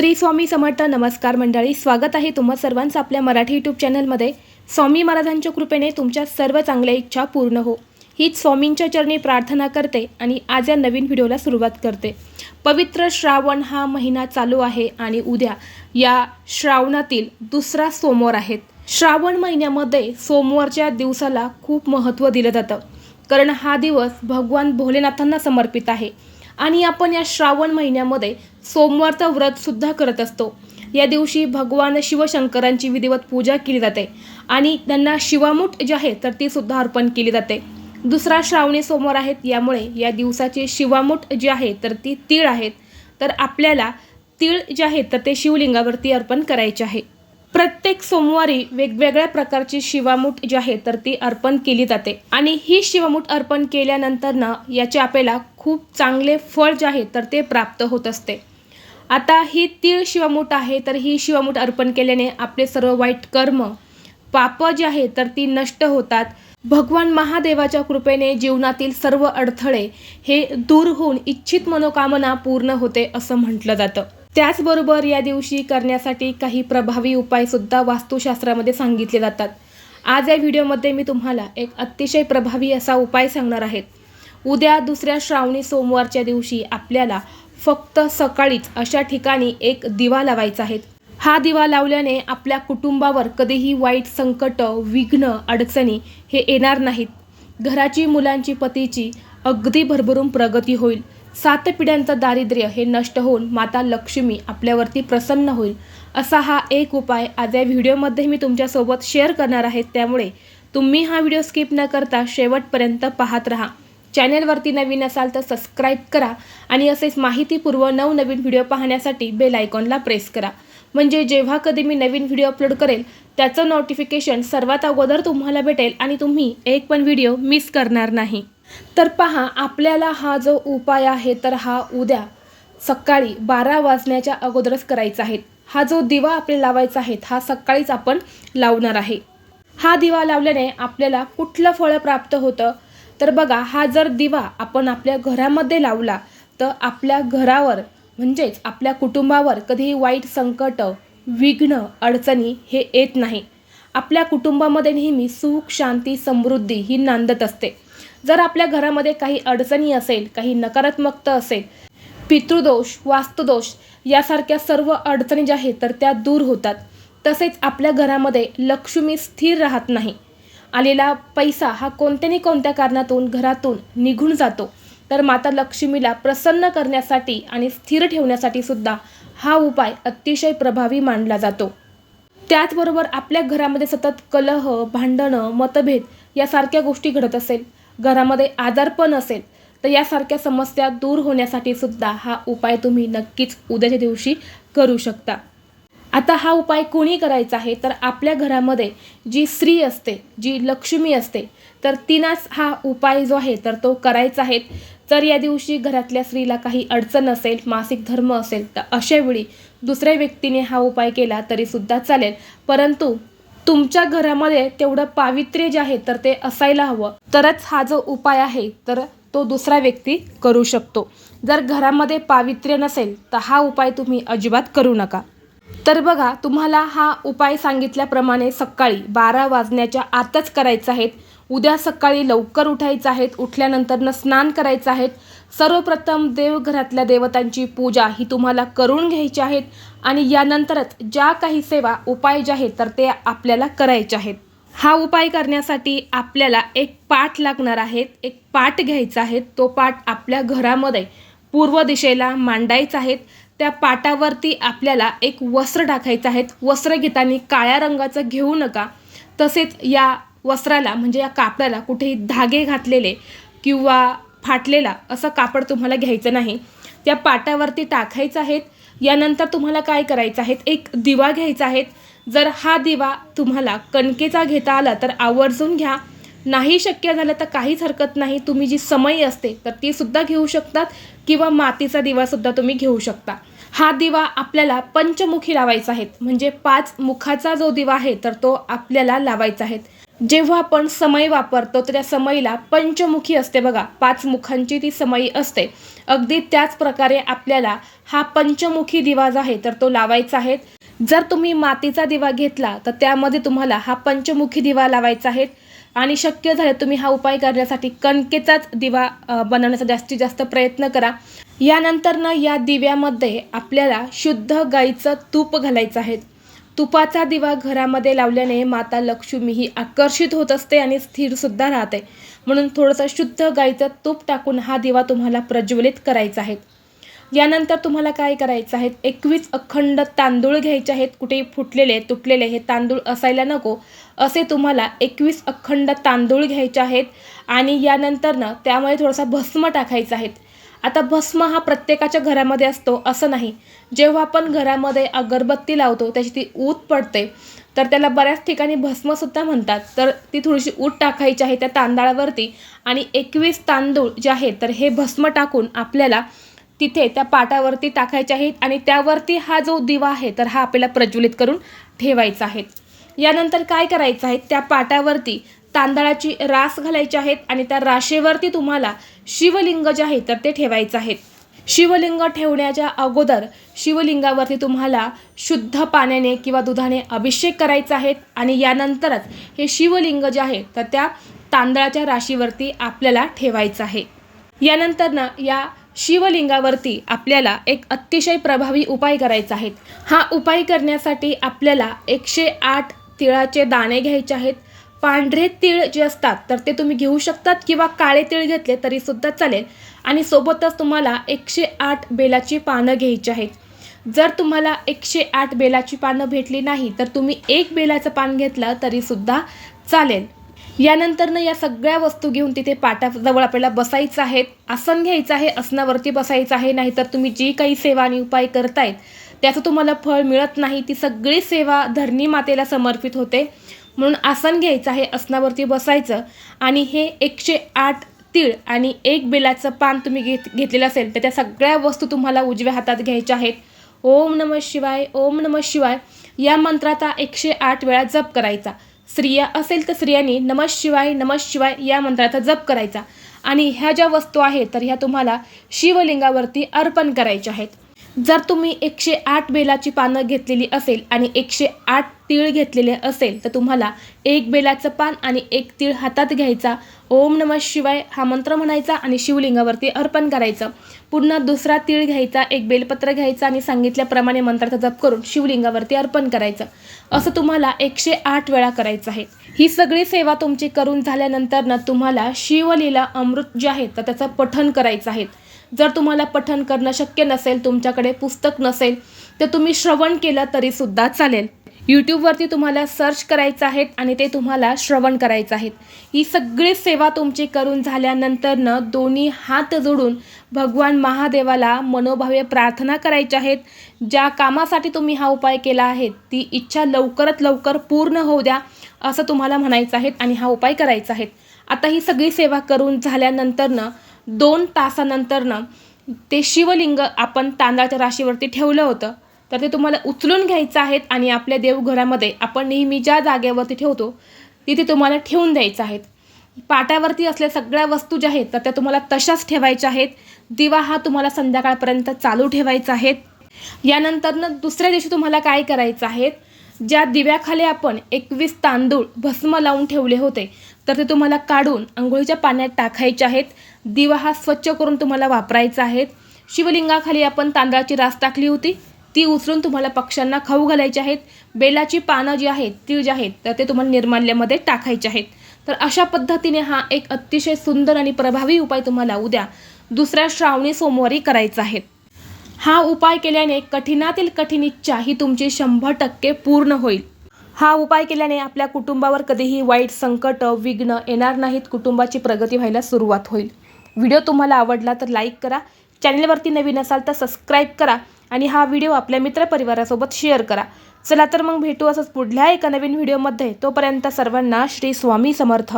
श्री स्वामी समर्थ नमस्कार मंडळी स्वागत आहे तुम्हा सर्वांचं आपल्या मराठी यूट्यूब चॅनलमध्ये. स्वामी महाराजांच्या कृपेने तुमच्या सर्व चांगल्या इच्छा पूर्ण हो. हीच स्वामींच्या चरणी प्रार्थना करते आणि आज या नवीन व्हिडिओला सुरुवात करते. पवित्र श्रावण हा महिना चालू आहे आणि उद्या या श्रावणातील दुसरा सोमवार आहेत श्रावण महिन्यामध्ये सोमवारच्या दिवसाला खूप महत्त्व दिलं जातं. कारण हा दिवस भगवान भोलेनाथांना समर्पित आहे. आणि आपण या श्रावण महिन्यामध्ये सोमवारचं व्रतसुद्धा करत असतो. या दिवशी भगवान शिवशंकरांची विधिवत पूजा केली जाते आणि त्यांना शिवामूठ जी आहे तर ती सुद्धा अर्पण केली जाते. दुसरा श्रावणी सोमवार आहेत यामुळे या दिवसाचे शिवामूठ जे आहे तर ती तीळ आहेत तर आपल्याला तीळ जे आहेत तर ते शिवलिंगावरती अर्पण करायचे आहे. प्रत्येक सोमवारी वेगवेगळ्या प्रकारची शिवामूठ जी आहे तर ती अर्पण केली जाते आणि ही शिवामूठ अर्पण केल्यानंतर ना याचे आपल्याला खूप चांगले फळ जे आहे तर ते प्राप्त होत असते. आता ही तीळ शिवामूठ आहे तर ही शिवामूठ अर्पण केल्याने आपले सर्व वाईट कर्म पाप जे आहे तर ती नष्ट होतात. भगवान महादेवाच्या कृपेने जीवनातील सर्व अडथळे हे दूर होऊन इच्छित मनोकामना पूर्ण होते असं म्हटलं जातं. त्याचबरोबर या दिवशी करण्यासाठी काही प्रभावी उपायसुद्धा वास्तुशास्त्रामध्ये सांगितले जातात. आज या व्हिडिओमध्ये मी तुम्हाला एक अतिशय प्रभावी असा उपाय सांगणार आहेत उद्या दुसऱ्या श्रावणी सोमवारच्या दिवशी आपल्याला फक्त सकाळीच अशा ठिकाणी एक दिवा लावायचा आहे. हा दिवा लावल्याने आपल्या कुटुंबावर कधीही वाईट संकट विघ्न अडचणी हे येणार नाहीत. घराची मुलांची पतीची अगदी भरभरून प्रगती होईल. सात पिढ्यांचं दारिद्र्य हे नष्ट होऊन माता लक्ष्मी आपल्यावरती प्रसन्न होईल. असा हा एक उपाय आज या व्हिडिओमध्ये मी तुमच्यासोबत शेअर करणार आहे. त्यामुळे तुम्ही हा व्हिडिओ स्किप न करता शेवटपर्यंत पाहत राहा. चॅनेलवरती नवीन असाल तर सबस्क्राईब करा आणि असेच माहितीपूर्व नवनवीन व्हिडिओ पाहण्यासाठी बेल आयकॉनला प्रेस करा. म्हणजे जेव्हा कधी मी नवीन व्हिडिओ अपलोड करेल त्याचं नोटिफिकेशन सर्वात अगोदर तुम्हाला भेटेल आणि तुम्ही एक पण व्हिडिओ मिस करणार नाही. तर पहा आपल्याला हा जो उपाय आहे तर हा उद्या सकाळी बारा वाजण्याच्या अगोदरच करायचा आहे. हा जो दिवा आपल्याला लावायचा आहे हा सकाळीच आपण लावणार आहे. हा दिवा लावल्याने आपल्याला कुठलं फळ प्राप्त होतं? तर बघा हा जर दिवा आपण आपल्या घरामध्ये लावला तर आपल्या घरावर म्हणजेच आपल्या कुटुंबावर कधीही वाईट संकट विघ्न अडचणी हे येत नाही. आपल्या कुटुंबामध्ये नेहमी सुख शांती समृद्धी ही नांदत असते. जर आपल्या घरामध्ये काही अडचणी असेल काही नकारात्मकता असेल पितृदोष वास्तुदोष यासारख्या सर्व अडचणी ज्या आहेत तर त्या दूर होतात. तसेच आपल्या घरामध्ये लक्ष्मी स्थिर राहत नाही. आलेला पैसा हा कोणत्याने कोणत्या कारणातून घरातून निघून जातो. तर माता लक्ष्मीला प्रसन्न करण्यासाठी आणि स्थिर ठेवण्यासाठी सुद्धा हा उपाय अतिशय प्रभावी मानला जातो. त्याचबरोबर आपल्या घरामध्ये सतत कलह भांडणं मतभेद यासारख्या गोष्टी घडत असेल घरामध्ये आजारपण असेल तर यासारख्या समस्या दूर होण्यासाठी सुद्धा हा उपाय तुम्ही नक्कीच उद्याच्या दिवशी करू शकता. आता हा उपाय कोणी करायचा आहे? तर आपल्या घरामध्ये जी स्त्री असते जी लक्ष्मी असते तर तिनाच हा उपाय जो आहे तर तो करायचा आहे. तर या दिवशी घरातल्या स्त्रीला काही अडचण असेल मासिक धर्म असेल तर अशावेळी दुसऱ्या व्यक्तीने हा उपाय केला तरीसुद्धा चालेल. परंतु तुमच्या घरामध्ये तेवढं पावित्र्य जे आहे तर ते असायला हवं. तरच हा जो उपाय आहे तर तो दुसरा व्यक्ती करू शकतो. जर घरामध्ये पावित्र्य नसेल तर हा उपाय तुम्ही अजिबात करू नका. तर बघा तुम्हाला हा उपाय सांगितल्याप्रमाणे सकाळी बारा वाजण्याच्या आतच करायचा आहेत. उद्या सकाळी लवकर उठायचं आहेत. उठल्यानंतरनं स्नान करायचं आहेत. सर्वप्रथम देवघरातल्या देवतांची पूजा ही तुम्हाला करून घ्यायची आहेत आणि यानंतरच ज्या काही सेवा उपाय जे आहेत तर ते आपल्याला करायचे आहेत. हा उपाय करण्यासाठी आपल्याला एक पाठ लागणार आहेत. एक पाठ घ्यायचा आहे. तो पाठ आपल्या घरामध्ये पूर्व दिशेला मांडायचा आहेत त्या पाटावरती आपल्याला एक वस्त्र टाकायचं आहे. वस्त्र घेताना काळ्या रंगाचं घेऊ नका. तसेच या वस्त्राला म्हणजे या कापडाला कुठेही धागे घातलेले किंवा फाटलेला असं कापड तुम्हाला घ्यायचं नाही. त्या पाटावरती टाकायचं आहेत. यानंतर तुम्हाला काय करायचं आहे? एक दिवा घ्यायचा आहे. जर हा दिवा तुम्हाला कणकेचा घेता आला तर आवर्जून घ्या. नाही शक्य झालं तर काहीच हरकत नाही. तुम्ही जी समई असते तर ती सुद्धा घेऊ शकतात किंवा मातीचा दिवासुद्धा तुम्ही घेऊ शकता. हा दिवा आपल्याला पंचमुखी लावायचा आहे. म्हणजे पाच मुखाचा जो दिवा आहे तर तो आपल्याला लावायचा आहे. जेव्हा आपण समय वापरतो तर त्या समईला पंचमुखी असते बघा. पाच मुखांची ती समई असते. अगदी त्याच प्रकारे आपल्याला हा पंचमुखी दिवा जो आहे तर तो लावायचा आहे. जर तुम्ही मातीचा दिवा घेतला तर त्यामध्ये तुम्हाला हा पंचमुखी दिवा लावायचा आहे. आणि शक्य झाले तुम्ही हा उपाय करण्यासाठी कणकेचाच दिवा बनवण्याचा जास्तीत जास्त प्रयत्न करा. यानंतर ना या दिव्यामध्ये आपल्याला शुद्ध गाईचं तूप घालायचं आहे. तुपाचा दिवा घरामध्ये लावल्याने माता लक्ष्मी ही आकर्षित होत असते आणि स्थिरसुद्धा राहते. म्हणून थोडंसं शुद्ध गाईचं तूप टाकून हा दिवा तुम्हाला प्रज्वलित करायचा आहे. यानंतर तुम्हाला काय करायचं आहे? एकवीस अखंड तांदूळ घ्यायचे आहेत. कुठेही फुटलेले तुटलेले हे तांदूळ असायला नको. असे तुम्हाला एकवीस अखंड तांदूळ घ्यायचे आहेत आणि यानंतरनं त्यामुळे त्यामध्ये थोडासा भस्म टाकायचा आहे. आता भस्म हा प्रत्येकाच्या घरामध्ये असतो असं नाही. जेव्हा आपण घरामध्ये अगरबत्ती लावतो त्याची ती ऊत पडते तर त्याला बऱ्याच ठिकाणी भस्मसुद्धा म्हणतात. तर ती थोडीशी ऊत टाकायची आहे त्या तांदळावरती आणि एकवीस तांदूळ जे आहेत तर हे भस्म टाकून आपल्याला तिथे त्या पाटावरती टाकायचे आहेत आणि त्यावरती हा जो दिवा आहे तर हा आपल्याला प्रज्वलित करून ठेवायचा आहे. यानंतर काय करायचं आहे? त्या पाटावरती तांदळाची रास घालायची आहेत आणि त्या राशेवरती तुम्हाला शिवलिंग जे आहे तर ते ठेवायचं आहे. शिवलिंग ठेवण्याच्या अगोदर शिवलिंगावरती तुम्हाला शुद्ध पाण्याने किंवा दुधाने अभिषेक करायचा आहे आणि यानंतरच हे शिवलिंग जे आहे तर त्या तांदळाच्या राशीवरती आपल्याला ठेवायचं आहे. यानंतर ना या शिवलिंगावरती आपल्याला एक अतिशय प्रभावी उपाय करायचा आहे. हा उपाय करण्यासाठी आपल्याला एकशे आठ तिळाचे दाणे घ्यायचे आहेत पांढरे तीळ जे असतात तर ते तुम्ही घेऊ शकतात किंवा काळे तीळ घेतले तरी सुद्धा चालेल. आणि सोबतच तुम्हाला एकशे आठ बेलाची पानं घ्यायची आहेत. जर तुम्हाला एकशे आठ बेलाची पानं भेटली नाही तर तुम्ही एक बेलाचं पान घेतलं तरीसुद्धा चालेल. यानंतरनं या सगळ्या वस्तू घेऊन तिथे पाटाजवळ आपल्याला बसायचं आहे आसन घ्यायचं आहे आसनावरती बसायचं आहे नाहीतर तुम्ही जी काही सेवा आणि उपाय करतायत त्याचं तुम्हाला फळ मिळत नाही. ती सगळी सेवा धरणी मातेला समर्पित होते. म्हणून आसन घ्यायचं आहे आसनावरती बसायचं आणि हे एकशे आठ तीळ आणि एक बेलाचं पान तुम्ही घेत घेतलेलं असेल तर त्या सगळ्या वस्तू तुम्हाला उजव्या हातात घ्यायच्या आहेत. ओम नम शिवाय ओम नम शिवाय या मंत्राचा एकशे आठ वेळा जप करायचा. स्त्रिया असेल तर स्त्रियांनी नमः शिवाय नमः शिवाय या मंत्राचा जप करायचा. आणि ह्या ज्या वस्तू आहेत तर ह्या तुम्हाला शिवलिंगावरती अर्पण करायच्या आहेत. जर तुम्ही एकशे आठ बेलाची पानं घेतलेली असेल आणि एकशे आठ तीळ घेतलेले असेल तर तुम्हाला एक बेलाचं पान आणि एक तीळ हातात घ्यायचा. ओम नमः शिवाय हा मंत्र म्हणायचा आणि शिवलिंगावरती अर्पण करायचं. पुन्हा दुसरा तीळ घ्यायचा एक बेलपत्र घ्यायचा आणि सांगितल्याप्रमाणे मंत्राचा जप करून शिवलिंगावरती अर्पण करायचं. असं तुम्हाला एकशे आठ वेळा करायचं आहे. ही सगळी सेवा तुमची करून झाल्यानंतर ना तुम्हाला शिवलीला अमृत जे आहे तर त्याचं पठण करायचं आहे. जर तुम्हाला पठन करणं शक्य नसेल तुमच्याकडे पुस्तक नसेल तर तुम्ही श्रवण केलं तरीसुद्धा चालेल. यूट्यूबवरती तुम्हाला सर्च करायचं आहे आणि ते तुम्हाला श्रवण करायचं आहे ही सगळी सेवा तुमची करून झाल्यानंतरनं दोन्ही हात जोडून भगवान महादेवाला मनोभावे प्रार्थना करायच्या आहेत. ज्या कामासाठी तुम्ही हा उपाय केला आहे ती इच्छा लवकरात लवकर पूर्ण होऊ द्या असं तुम्हाला म्हणायचं आहे आणि हा उपाय करायचा आहे. आता ही सगळी सेवा करून झाल्यानंतरनं दोन तासानंतरनं ते शिवलिंग आपण तांदळाच्या राशीवरती ठेवलं होतं. तर ते तुम्हाला उचलून घ्यायचं आहेत आणि आपल्या देवघरामध्ये आपण नेहमी ज्या जागेवरती ठेवतो तिथे तुम्हाला ठेवून द्यायचं आहेत. पाटावरती असलेल्या सगळ्या वस्तू ज्या आहेत तर त्या तुम्हाला तशाच ठेवायच्या आहेत. दिवा हा तुम्हाला संध्याकाळपर्यंत चालू ठेवायचा आहे. यानंतरनं दुसऱ्या दिवशी तुम्हाला काय करायचं आहे? ज्या दिव्याखाली आपण एकवीस तांदूळ भस्म लावून ठेवले होते तर ते तुम्हाला काढून आंघोळीच्या पाण्यात टाकायचे आहेत. दिवा हा स्वच्छ करून तुम्हाला वापरायचा आहे. शिवलिंगाखाली आपण तांदळाची रास टाकली होती. ती उचलून तुम्हाला पक्ष्यांना खाऊ घालायची आहेत. बेलाची पानं जी आहेत ती जी आहेत तर ते तुम्हाला निर्माल्यामध्ये टाकायचे आहेत. तर अशा पद्धतीने हा एक अतिशय सुंदर आणि प्रभावी उपाय तुम्हाला उद्या दुसऱ्या श्रावणी सोमवारी करायचा आहे. हा उपाय केल्याने कठीणातील कठीण इच्छा ही तुमची शंभर टक्के पूर्ण होईल. हा उपाय केल्याने आपल्या कुटुंबावर कधीही वाईट संकट विघ्न येणार नाहीत. कुटुंबाची प्रगती व्हायला सुरुवात होईल. व्हिडिओ तुम्हाला आवडला तर लाईक करा. चॅनलवरती नवीन असाल तर सबस्क्राईब करा आणि हा व्हिडिओ आपल्या मित्रपरिवारासोबत शेअर करा. चला तर मग भेटू असंच पुढल्या एका नवीन व्हिडिओमध्ये. तोपर्यंत सर्वांना श्री स्वामी समर्थ.